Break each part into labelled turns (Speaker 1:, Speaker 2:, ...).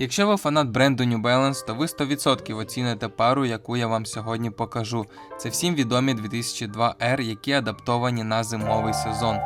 Speaker 1: Якщо ви фанат бренду New Balance, то ви 100% оціните пару, яку я вам сьогодні покажу. Це всім відомі 2002 R, які адаптовані на зимовий сезон.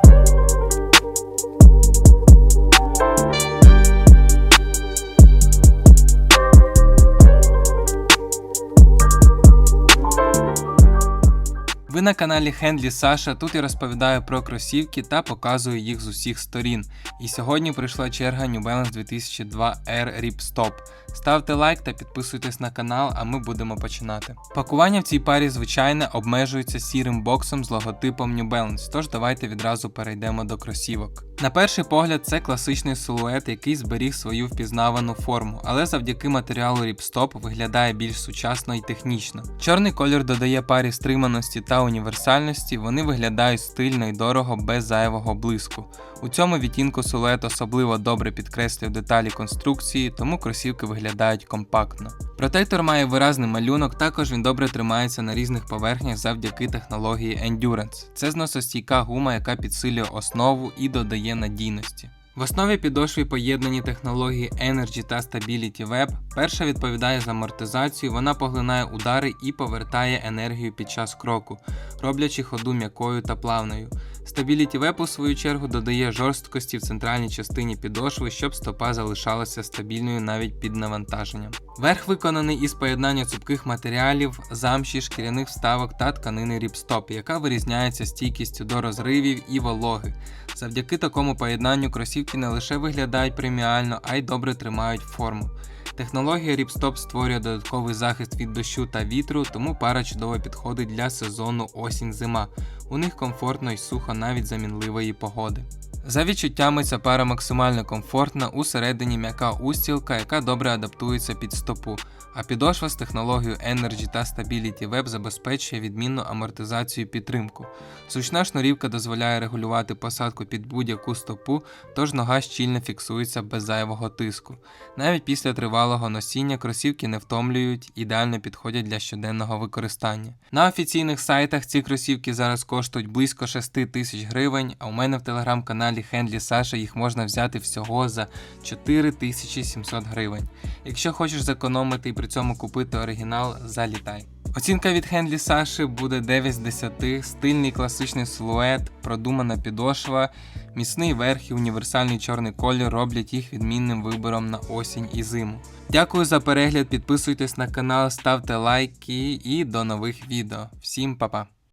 Speaker 1: Ви на каналі Хендлі Саша. Тут я розповідаю про кросівки та показую їх з усіх сторін. І сьогодні прийшла черга New Balance 2002 R Rip Stop. Ставте лайк та підписуйтесь на канал, а ми будемо починати. Пакування в цій парі звичайне обмежується сірим боксом з логотипом New Balance, тож давайте відразу перейдемо до кросівок. На перший погляд, це класичний силует, який зберіг свою впізнавану форму, але завдяки матеріалу Ripstop виглядає більш сучасно і технічно. Чорний колір додає парі стриманості та універсальності, вони виглядають стильно і дорого без зайвого блиску. У цьому відтінку силует особливо добре підкреслює деталі конструкції, тому кросівки виглядають компактно. Протектор має виразний малюнок, також він добре тримається на різних поверхнях завдяки технології Endurance. Це зносостійка гума, яка підсилює основу і додає надійності. В основі підошви поєднані технології Energy та Stability Web. Перша відповідає за амортизацію, вона поглинає удари і повертає енергію під час кроку, роблячи ходу м'якою та плавною. Stability Web, у свою чергу, додає жорсткості в центральній частині підошви, щоб стопа залишалася стабільною навіть під навантаженням. Верх виконаний із поєднання цупких матеріалів, замші, шкіряних вставок та тканини ріпстоп, яка вирізняється стійкістю до розривів і вологи. Завдяки такому поєднанню кросівки не лише виглядають преміально, а й добре тримають форму. Технологія Ripstop створює додатковий захист від дощу та вітру, тому пара чудово підходить для сезону осінь-зима. У них комфортно і сухо навіть за мінливої погоди. За відчуттями ця пара максимально комфортна, усередині м'яка устілка, яка добре адаптується під стопу, а підошва з технологією Energy та Stability Web забезпечує відмінну амортизацію і підтримку. Зручна шнурівка дозволяє регулювати посадку під будь-яку стопу, тож нога щільно фіксується без зайвого тиску. Навіть після тривалого носіння кросівки не втомлюють, ідеально підходять для щоденного використання. На офіційних сайтах ці кросівки зараз коштують близько 6 тисяч гривень, а у мене в телеграм-каналі Хендлі Саша їх можна взяти всього за 4700 гривень. Якщо хочеш зекономити і при цьому купити оригінал, залітай. Оцінка від Хендлі Саші буде 9 з 10, стильний класичний силует, продумана підошва, міцний верх і універсальний чорний колір роблять їх відмінним вибором на осінь і зиму. Дякую за перегляд, підписуйтесь на канал, ставте лайки і до нових відео. Всім па-па!